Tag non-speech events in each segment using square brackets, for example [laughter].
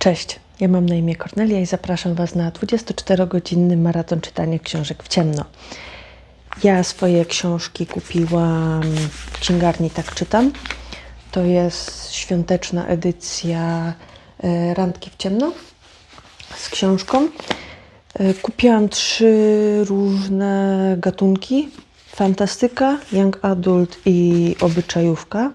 Cześć, ja mam na imię Kornelia i zapraszam Was na 24-godzinny maraton czytania książek w ciemno. Ja swoje książki kupiłam w księgarni Tak Czytam. To jest świąteczna edycja e, Randki w ciemno z książką. E, Kupiłam trzy różne gatunki. Fantastyka, Young Adult i Obyczajówka.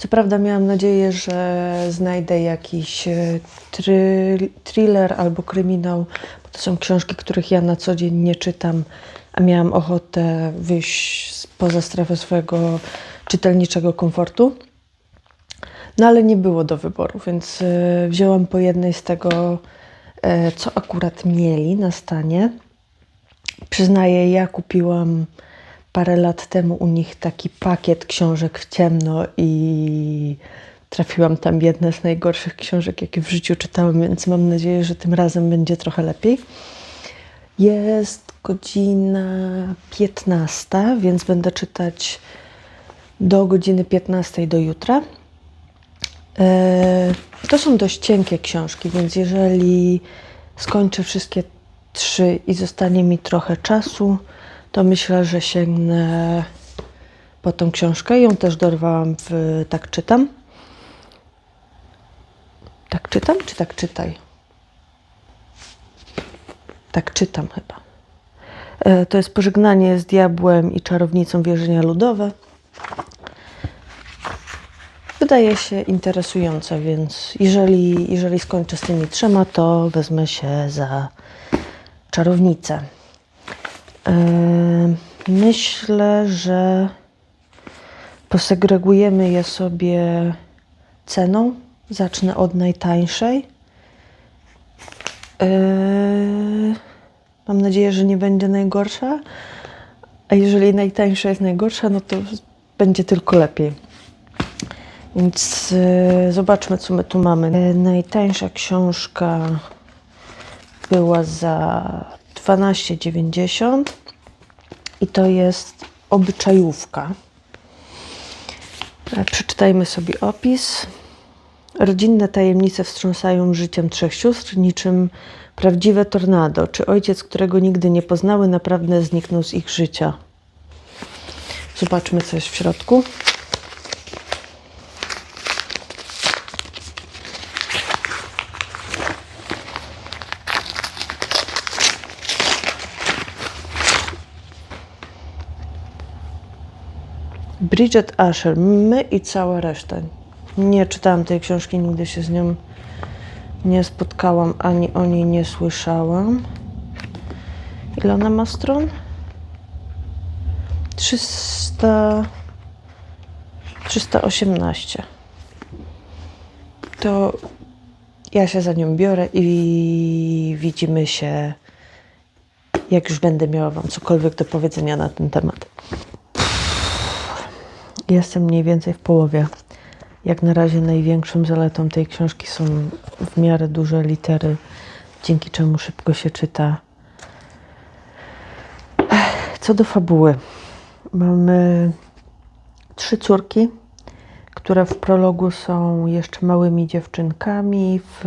Co prawda miałam nadzieję, że znajdę jakiś e, try, thriller albo kryminał, bo to są książki, których ja na co dzień nie czytam, a miałam ochotę wyjść poza strefę swojego czytelniczego komfortu. No ale nie było do wyboru, więc e, wzięłam po jednej z tego, e, co akurat mieli na stanie. Przyznaję, ja kupiłam parę lat temu u nich taki pakiet książek w ciemno i trafiłam tam jedne z najgorszych książek, jakie w życiu czytałam, więc mam nadzieję, że tym razem będzie trochę lepiej. Jest godzina 15, więc będę czytać do godziny 15 do jutra. E, To są dość cienkie książki, więc jeżeli skończę wszystkie trzy i zostanie mi trochę czasu, to myślę, że sięgnę po tą książkę. Ją też dorwałam w Tak Czytam. Tak czytam, czy tak czytaj? Tak czytam chyba. E, To jest Pożegnanie z diabłem i czarownicą wierzenia ludowe. Wydaje się interesujące, więc jeżeli, jeżeli skończę z tymi trzema, to wezmę się za czarownicę. Myślę, że posegregujemy je sobie ceną. Zacznę od najtańszej. Mam nadzieję, że nie będzie najgorsza. A jeżeli najtańsza jest najgorsza, no to będzie tylko lepiej. Więc yy, zobaczmy, co my tu mamy. Yy, najtańsza książka była za 12,90 i to jest obyczajówka. E, Przeczytajmy sobie opis. Rodzinne tajemnice wstrząsają życiem trzech sióstr, niczym prawdziwe tornado. Czy ojciec, którego nigdy nie poznały, naprawdę zniknął z ich życia? Zobaczmy, co jest w środku. Bridget Asher, my i cała reszta. Nie czytałam tej książki, nigdy się z nią nie spotkałam, ani o niej nie słyszałam. Ile ona ma stron? 300... 318. To ja się za nią biorę i widzimy się, jak już będę miała Wam cokolwiek do powiedzenia na ten temat. Jestem mniej więcej w połowie. Jak na razie największą zaletą tej książki są w miarę duże litery, dzięki czemu szybko się czyta. Co do fabuły. Mamy trzy córki, które w prologu są jeszcze małymi dziewczynkami, w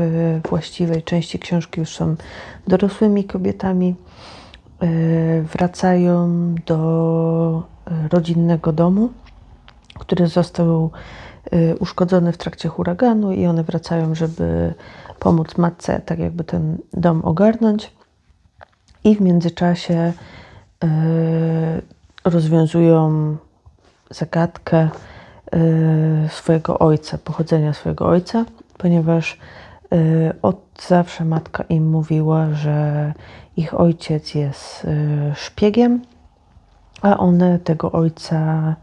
właściwej części książki już są dorosłymi kobietami. Yy, Wracają do yy, rodzinnego domu który został y, uszkodzony w trakcie huraganu i one wracają, żeby pomóc matce, tak jakby ten dom ogarnąć. I w międzyczasie y, rozwiązują zagadkę y, swojego ojca, pochodzenia swojego ojca, ponieważ od zawsze matka im mówiła, że ich ojciec jest szpiegiem, a one tego ojca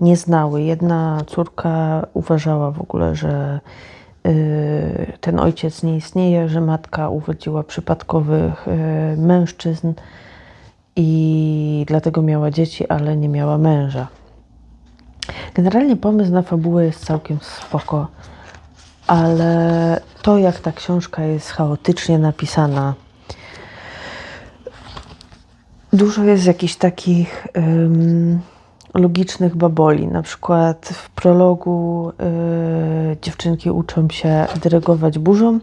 nie znały. Jedna córka uważała w ogóle, że y, ten ojciec nie istnieje, że matka urodziła przypadkowych y, mężczyzn i dlatego miała dzieci, ale nie miała męża. Generalnie pomysł na fabułę jest całkiem spoko, ale to jak ta książka jest chaotycznie napisana, dużo jest jakichś takich logicznych baboli. Na przykład w prologu y, dziewczynki uczą się dyrygować burzą y,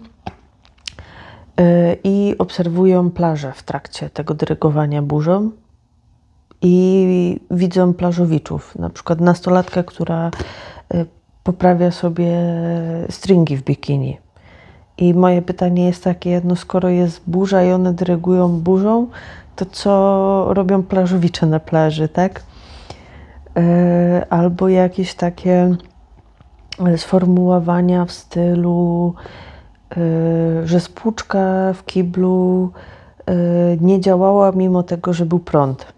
i obserwują plażę w trakcie tego dyrygowania burzą i widzą plażowiczów, na przykład nastolatkę, która y, poprawia sobie stringi w bikini. I moje pytanie jest takie, no skoro jest burza i one dyrygują burzą, to co robią plażowicze na plaży, tak? Y, Albo jakieś takie sformułowania w stylu, y, że spłuczka w kiblu nie działała mimo tego, że był prąd.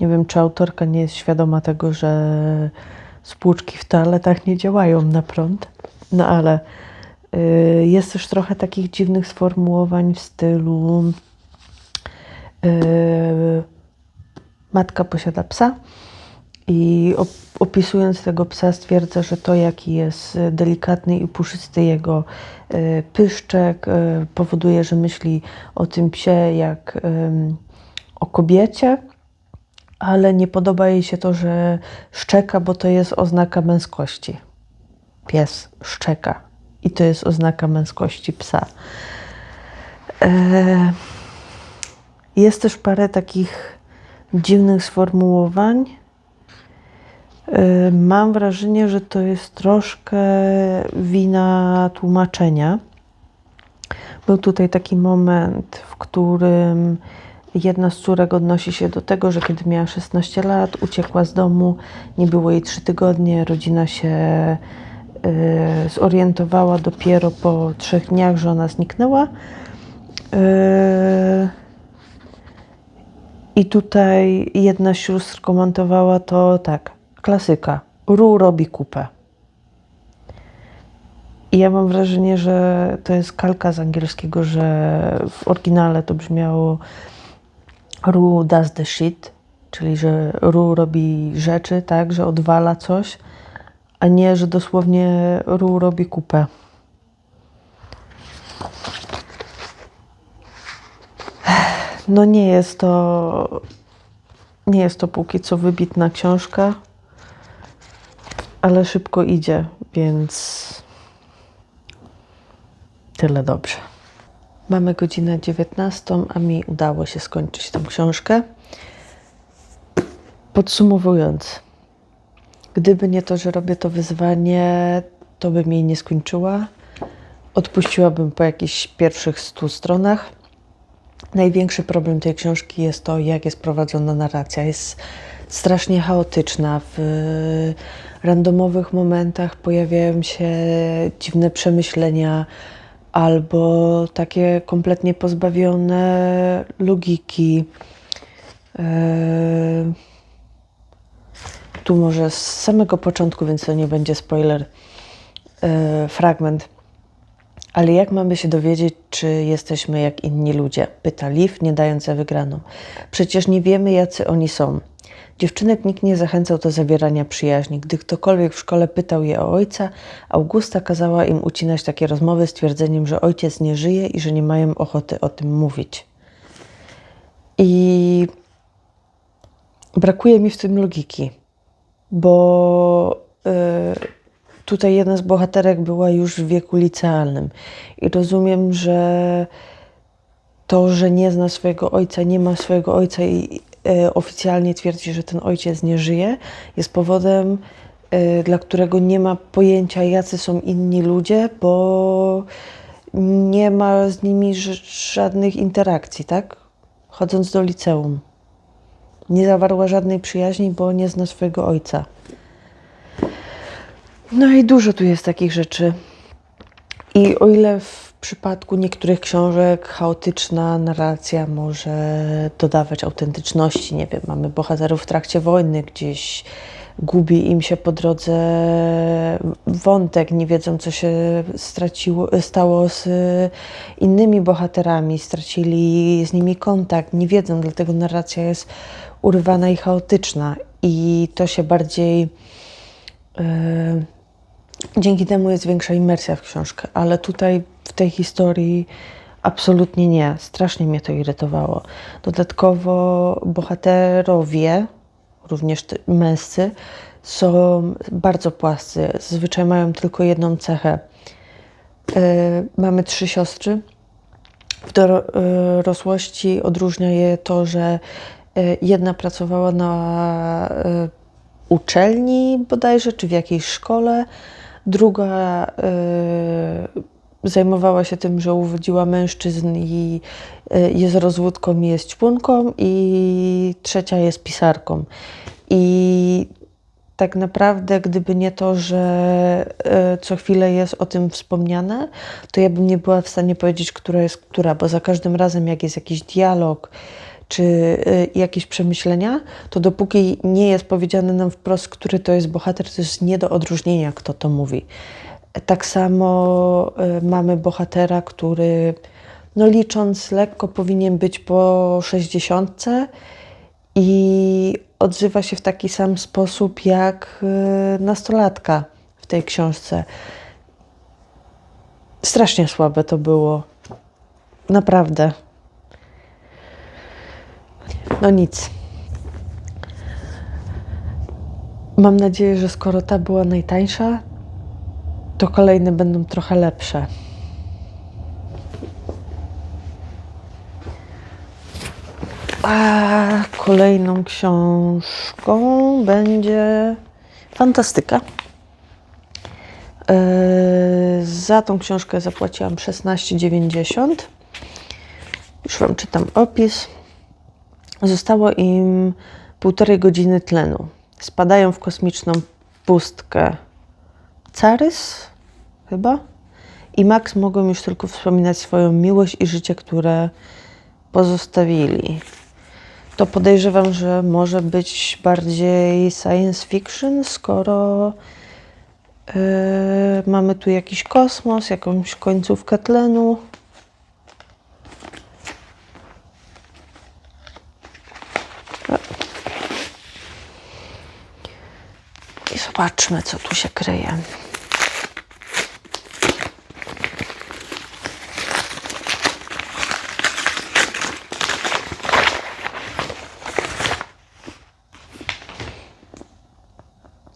Nie wiem, czy autorka nie jest świadoma tego, że spłuczki w toaletach nie działają na prąd. No ale jest też trochę takich dziwnych sformułowań w stylu matka posiada psa i op opisując tego psa stwierdza, że to jaki jest delikatny i puszysty jego y, pyszczek y, powoduje, że myśli o tym psie jak o kobiecie, ale nie podoba jej się to, że szczeka, bo to jest oznaka męskości. Pies szczeka i to jest oznaka męskości psa. E, Jest też parę takich dziwnych sformułowań. E, Mam wrażenie, że to jest troszkę wina tłumaczenia. Był tutaj taki moment, w którym jedna z córek odnosi się do tego, że kiedy miała 16 lat, uciekła z domu, nie było jej 3 tygodnie, rodzina się y, zorientowała dopiero po trzech dniach, że ona zniknęła. Y, I tutaj jedna z sióstr komentowała to tak, klasyka, Ru robi kupę. I ja mam wrażenie, że to jest kalka z angielskiego, że w oryginale to brzmiało Ru does the shit, czyli że Ru robi rzeczy, tak, że odwala coś, a nie, że dosłownie Ru robi kupę. No nie jest to nie jest to póki co wybitna książka, ale szybko idzie, więc tyle dobrze. Mamy godzinę 19, a mi udało się skończyć tę książkę. Podsumowując, gdyby nie to, że robię to wyzwanie, to bym jej nie skończyła. Odpuściłabym po jakichś pierwszych 100 stronach. Największy problem tej książki jest to, jak jest prowadzona narracja. Jest strasznie chaotyczna. W randomowych momentach pojawiają się dziwne przemyślenia albo takie kompletnie pozbawione logiki. Eee, Tu może z samego początku, więc to nie będzie spoiler, eee, fragment. Ale jak mamy się dowiedzieć, czy jesteśmy jak inni ludzie? Pyta Liv, nie dając za wygraną. Przecież nie wiemy, jacy oni są. Dziewczynek nikt nie zachęcał do zawierania przyjaźni. Gdy ktokolwiek w szkole pytał je o ojca, Augusta kazała im ucinać takie rozmowy z twierdzeniem, że ojciec nie żyje i że nie mają ochoty o tym mówić. I brakuje mi w tym logiki, bo y, tutaj jedna z bohaterek była już w wieku licealnym i rozumiem, że to, że nie zna swojego ojca, nie ma swojego ojca i oficjalnie twierdzi, że ten ojciec nie żyje, jest powodem, e, dla którego nie ma pojęcia, jacy są inni ludzie, bo nie ma z nimi żadnych interakcji, tak? Chodząc do liceum. Nie zawarła żadnej przyjaźni, bo nie zna swojego ojca. No i dużo tu jest takich rzeczy. I o ile w przypadku niektórych książek chaotyczna narracja może dodawać autentyczności, nie wiem, mamy bohaterów w trakcie wojny, gdzieś gubi im się po drodze wątek, nie wiedzą, co się straciło, stało z innymi bohaterami, stracili z nimi kontakt, nie wiedzą, dlatego narracja jest urywana i chaotyczna. I to się bardziej. Yy, Dzięki temu jest większa imersja w książkę, ale tutaj tej historii absolutnie nie. Strasznie mnie to irytowało. Dodatkowo bohaterowie, również męscy, są bardzo płascy. Zazwyczaj mają tylko jedną cechę. Yy, mamy trzy siostry dorosłości odróżnia je to, że y, jedna pracowała na y, uczelni bodajże, czy w jakiejś szkole, druga y, zajmowała się tym, że uwodziła mężczyzn i y, jest rozwódką i jest ćpunką i trzecia jest pisarką. I tak naprawdę, gdyby nie to, że e, co chwilę jest o tym wspomniane, to ja bym nie była w stanie powiedzieć, która jest która, bo za każdym razem, jak jest jakiś dialog czy e, jakieś przemyślenia, to dopóki nie jest powiedziane nam wprost, który to jest bohater, to jest nie do odróżnienia, kto to mówi. Tak samo e, mamy bohatera, który no licząc lekko powinien być po 60 i odzywa się w taki sam sposób jak y, nastolatka w tej książce. Strasznie słabe to było. Naprawdę. No nic. Mam nadzieję, że skoro ta była najtańsza, to kolejne będą trochę lepsze. A kolejną książką będzie fantastyka. Yy, za tą książkę zapłaciłam 16,90. Już Wam czytam opis. Zostało im półtorej godziny tlenu. Spadają w kosmiczną pustkę Carys, chyba. I Max mogą już tylko wspominać swoją miłość i życie, które pozostawili to podejrzewam, że może być bardziej science fiction, skoro yy, mamy tu jakiś kosmos, jakąś końcówkę tlenu. I zobaczmy, co tu się kryje.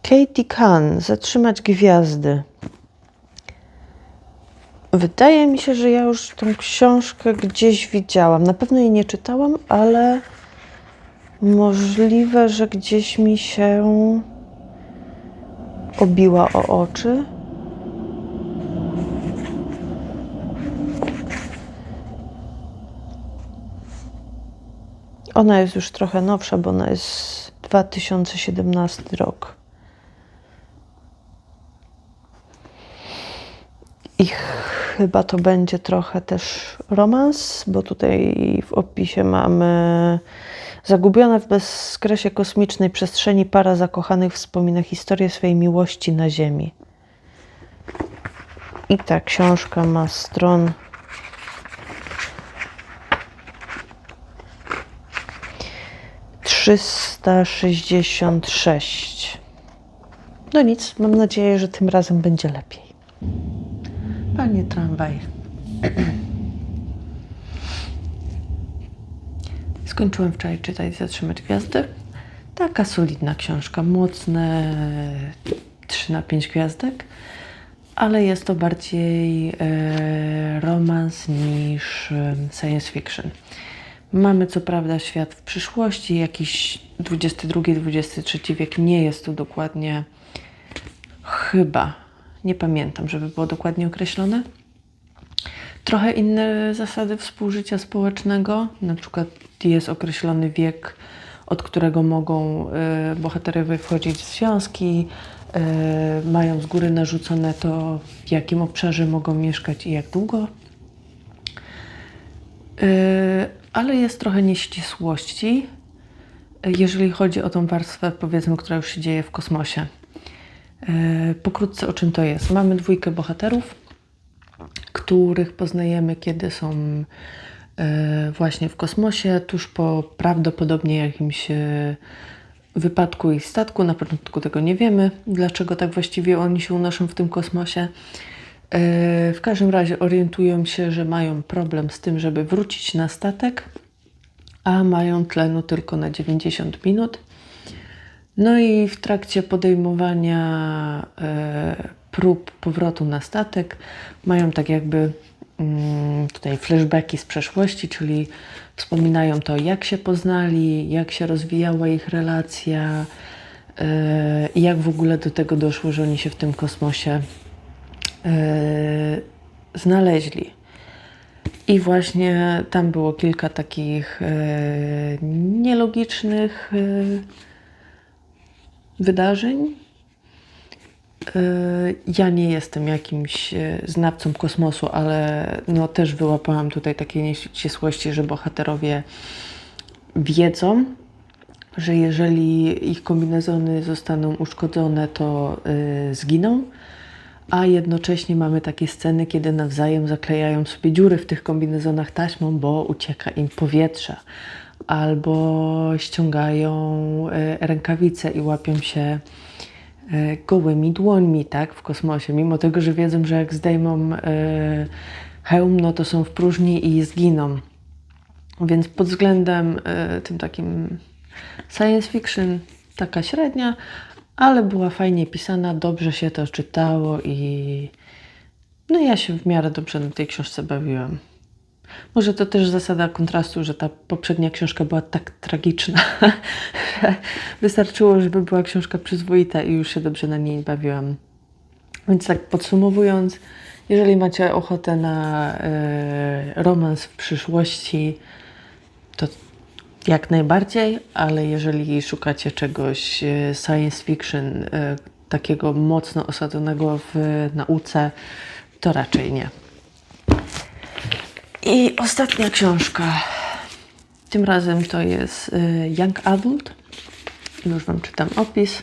Katie Kahn, Zatrzymać Gwiazdy. Wydaje mi się, że ja już tą książkę gdzieś widziałam. Na pewno jej nie czytałam, ale możliwe, że gdzieś mi się obiła o oczy. Ona jest już trochę nowsza, bo ona jest 2017 rok. I chyba to będzie trochę też romans, bo tutaj w opisie mamy zagubiona w bezkresie kosmicznej przestrzeni para zakochanych wspomina historię swojej miłości na Ziemi. I ta książka ma stron trzysta sześćdziesiąt sześć. No nic, mam nadzieję, że tym razem będzie lepiej. Panie tramwaj. Skończyłem wczoraj czytać Zatrzymać Gwiazdy. Taka solidna książka, mocne 3 na 5 gwiazdek, ale jest to bardziej e, romans niż science fiction. Mamy co prawda świat w przyszłości, jakiś XXI-XXIII wiek, nie jest tu dokładnie chyba nie pamiętam, żeby było dokładnie określone. Trochę inne zasady współżycia społecznego, na przykład jest określony wiek, od którego mogą y, bohaterowie wchodzić w związki, y, mają z góry narzucone to, w jakim obszarze mogą mieszkać i jak długo. Y, ale jest trochę nieścisłości, jeżeli chodzi o tą warstwę, powiedzmy, która już się dzieje w kosmosie. E, pokrótce o czym to jest. Mamy dwójkę bohaterów, których poznajemy, kiedy są e, właśnie w kosmosie, tuż po prawdopodobnie jakimś e, wypadku ich statku. Na początku tego nie wiemy, dlaczego tak właściwie oni się unoszą w tym kosmosie. W każdym razie orientują się, że mają problem z tym, żeby wrócić na statek, a mają tlenu tylko na 90 minut. No i w trakcie podejmowania e, prób powrotu na statek mają tak jakby mm, tutaj flashbacki z przeszłości, czyli wspominają to, jak się poznali, jak się rozwijała ich relacja yy, i jak w ogóle do tego doszło, że oni się w tym kosmosie yy, znaleźli. I właśnie tam było kilka takich nielogicznych wydarzeń. Yy, Ja nie jestem jakimś yy, znawcą kosmosu, ale no też wyłapałam tutaj takie nieścisłości, że bohaterowie wiedzą, że jeżeli ich kombinezony zostaną uszkodzone, to yy, zginą, a jednocześnie mamy takie sceny, kiedy nawzajem zaklejają sobie dziury w tych kombinezonach taśmą, bo ucieka im powietrze, albo ściągają yy, rękawice i łapią się e, gołymi dłońmi, tak, w kosmosie, mimo tego, że wiedzą, że jak zdejmą e, hełm, no to są w próżni i zginą. Więc pod względem e, tym takim science fiction taka średnia, ale była fajnie pisana, dobrze się to czytało i no ja się w miarę dobrze na tej książce bawiłam. Może to też zasada kontrastu, że ta poprzednia książka była tak tragiczna, [laughs] wystarczyło, żeby była książka przyzwoita i już się dobrze na niej bawiłam. Więc tak podsumowując, jeżeli macie ochotę na e, romans w przyszłości, to jak najbardziej, ale jeżeli szukacie czegoś e, science fiction, e, takiego mocno osadzonego w nauce, to raczej nie. I ostatnia książka. Tym razem to jest y, Young Adult. Już Wam czytam opis.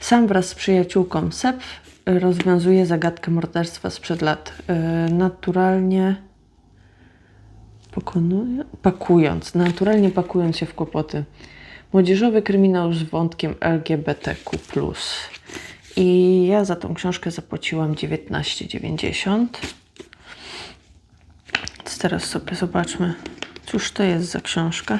Sam wraz z przyjaciółką Sep rozwiązuje zagadkę morderstwa sprzed lat. Y, Naturalnie pokonuje, pakując, naturalnie pakując się w kłopoty. Młodzieżowy kryminał z wątkiem LGBTQ+. I ja za tą książkę zapłaciłam 19,90. Teraz sobie zobaczmy, cóż to jest za książka.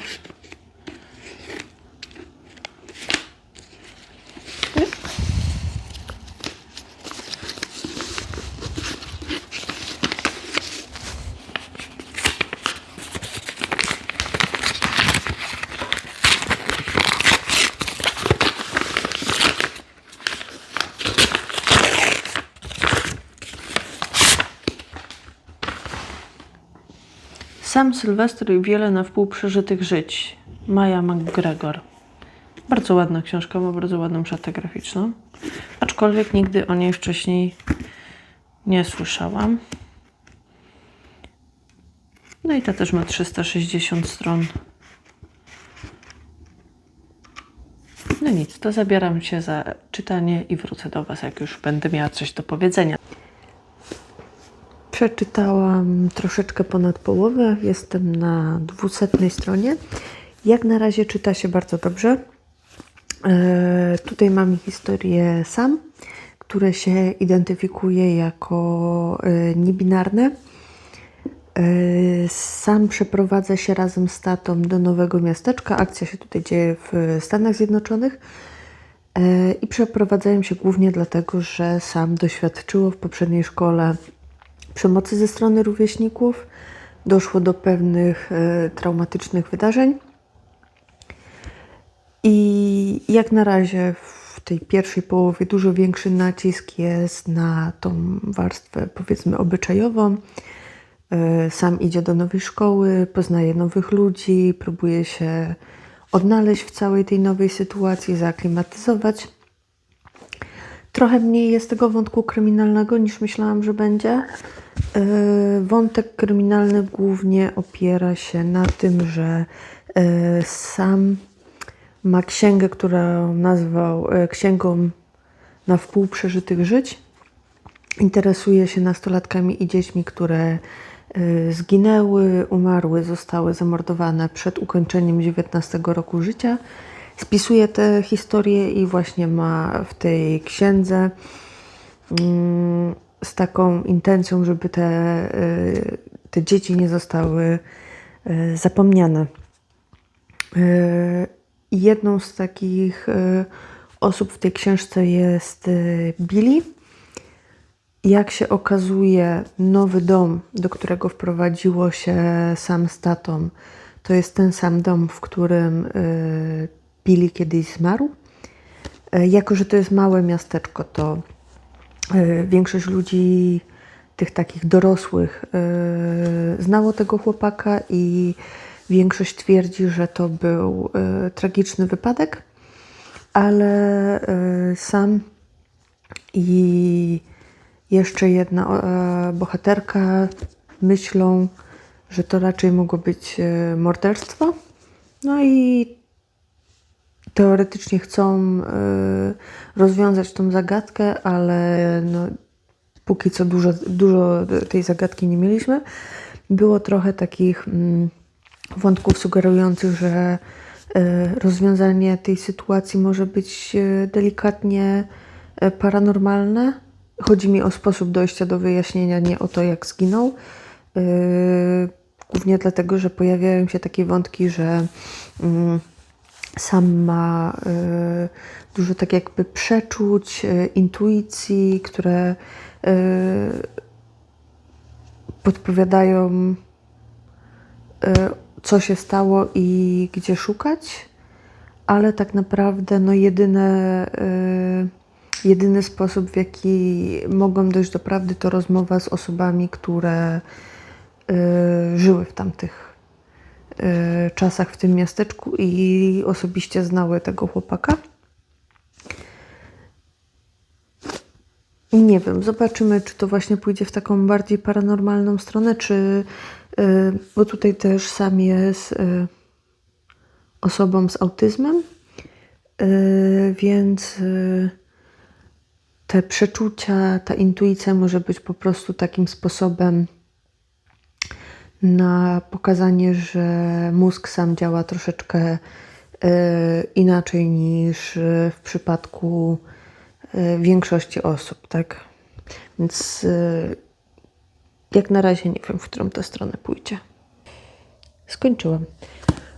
Sam Sylwester i wiele na wpół przeżytych żyć. Maja McGregor. Bardzo ładna książka, ma bardzo ładną szatę graficzną. Aczkolwiek nigdy o niej wcześniej nie słyszałam. No i ta też ma 360 stron. No nic, to zabieram się za czytanie i wrócę do Was, jak już będę miała coś do powiedzenia. Przeczytałam troszeczkę ponad połowę. Jestem na dwusetnej stronie. Jak na razie czyta się bardzo dobrze. E, tutaj mamy historię Sam, które się identyfikuje jako e, niebinarne. E, Sam przeprowadza się razem z tatą do nowego miasteczka. Akcja się tutaj dzieje w Stanach Zjednoczonych. I przeprowadzają się głównie dlatego, że sam doświadczyło w poprzedniej szkole przemocy ze strony rówieśników. Doszło do pewnych e, traumatycznych wydarzeń. I jak na razie w tej pierwszej połowie dużo większy nacisk jest na tą warstwę, powiedzmy, obyczajową. E, Sam idzie do nowej szkoły, poznaje nowych ludzi, próbuje się odnaleźć w całej tej nowej sytuacji, zaaklimatyzować. Trochę mniej jest tego wątku kryminalnego niż myślałam, że będzie. Yy, Wątek kryminalny głównie opiera się na tym, że yy, sam ma księgę, którą nazwał yy, księgą na wpół przeżytych żyć. Interesuje się nastolatkami i dziećmi, które zginęły, umarły, zostały zamordowane przed ukończeniem 19 roku życia spisuje te historie i właśnie ma w tej księdze mm, z taką intencją, żeby te, y, te dzieci nie zostały y, zapomniane. Y, Jedną z takich osób w tej książce jest Billy. jak się okazuje, nowy dom, do którego wprowadziło się sam z tatą, to jest ten sam dom, w którym Billy kiedyś zmarł. Y, jako, że to jest małe miasteczko, to y, większość ludzi, tych takich dorosłych, y, znało tego chłopaka i większość twierdzi, że to był tragiczny wypadek, ale sam i jeszcze jedna e, bohaterka myślą, że to raczej mogło być e, morderstwo. No i teoretycznie chcą e, rozwiązać tą zagadkę, ale no, póki co dużo, dużo tej zagadki nie mieliśmy. Było trochę takich mm, wątków sugerujących, że e, rozwiązanie tej sytuacji może być e, delikatnie paranormalne. Chodzi mi o sposób dojścia do wyjaśnienia, nie o to, jak zginął. Głównie dlatego, że pojawiają się takie wątki, że mm, sam ma yy, dużo tak jakby przeczuć, yy, intuicji, które yy, podpowiadają, co się stało i gdzie szukać, ale tak naprawdę no jedyne, jedyny sposób, w jaki mogą dojść do prawdy, to rozmowa z osobami, które żyły w tamtych czasach w tym miasteczku i osobiście znały tego chłopaka. Nie wiem, zobaczymy, czy to właśnie pójdzie w taką bardziej paranormalną stronę, czy. Yy, bo tutaj też sam jest yy, osobą z autyzmem, więc te przeczucia, ta intuicja może być po prostu takim sposobem na pokazanie, że mózg sam działa troszeczkę yy, inaczej niż yy, w przypadku yy, większości osób, tak? Więc jak na razie nie wiem, w którą tę stronę pójdzie. Skończyłam.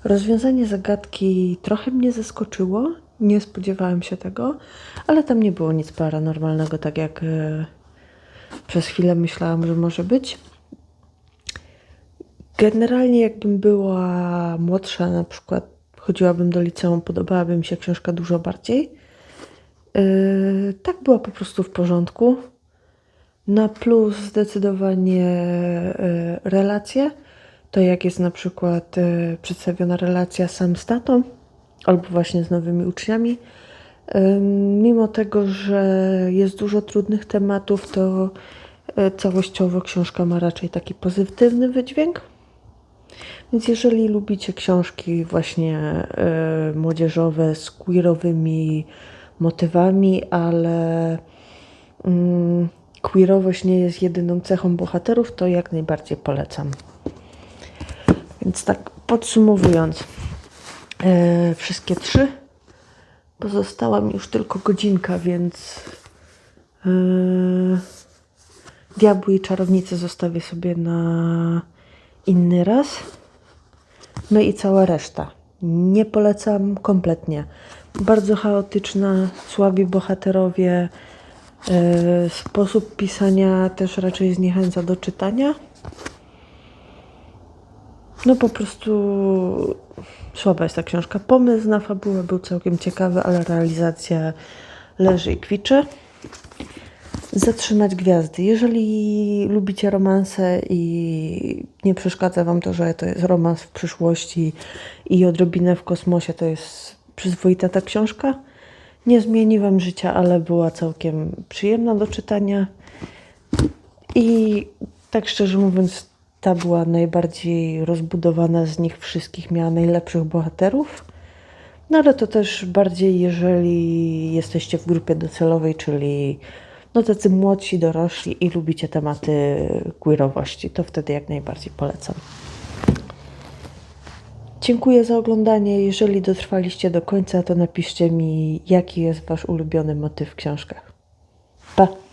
Rozwiązanie zagadki trochę mnie zaskoczyło. Nie spodziewałem się tego, ale tam nie było nic paranormalnego, tak jak e, przez chwilę myślałam, że może być. Generalnie, jakbym była młodsza, na przykład chodziłabym do liceum, podobałaby mi się książka dużo bardziej. Yy, tak była po prostu w porządku. Na plus zdecydowanie yy, relacje. To jak jest na przykład yy, przedstawiona relacja sam z tatą albo właśnie z nowymi uczniami. Ym, Mimo tego, że jest dużo trudnych tematów, to y, całościowo książka ma raczej taki pozytywny wydźwięk. Więc jeżeli lubicie książki właśnie y, młodzieżowe z queerowymi motywami, ale mm, queerowość nie jest jedyną cechą bohaterów, to jak najbardziej polecam. Więc tak podsumowując, e, wszystkie trzy. Pozostała mi już tylko godzinka, więc e, Diabły i czarownice zostawię sobie na inny raz. No i cała reszta. Nie polecam kompletnie. Bardzo chaotyczna, słabi bohaterowie. E, sposób pisania też raczej zniechęca do czytania. No po prostu słaba jest ta książka. Pomysł na fabułę był całkiem ciekawy, ale realizacja leży i kwiczy. Zatrzymać gwiazdy. Jeżeli lubicie romanse i nie przeszkadza Wam to, że to jest romans w przyszłości i odrobinę w kosmosie, to jest przyzwoita ta książka. Nie zmieni Wam życia, ale była całkiem przyjemna do czytania. I tak szczerze mówiąc, ta była najbardziej rozbudowana z nich wszystkich, miała najlepszych bohaterów. No ale to też bardziej, jeżeli jesteście w grupie docelowej, czyli no tacy młodsi, dorośli i lubicie tematy queerowości, to wtedy jak najbardziej polecam. Dziękuję za oglądanie. Jeżeli dotrwaliście do końca, to napiszcie mi, jaki jest Wasz ulubiony motyw w książkach. Pa!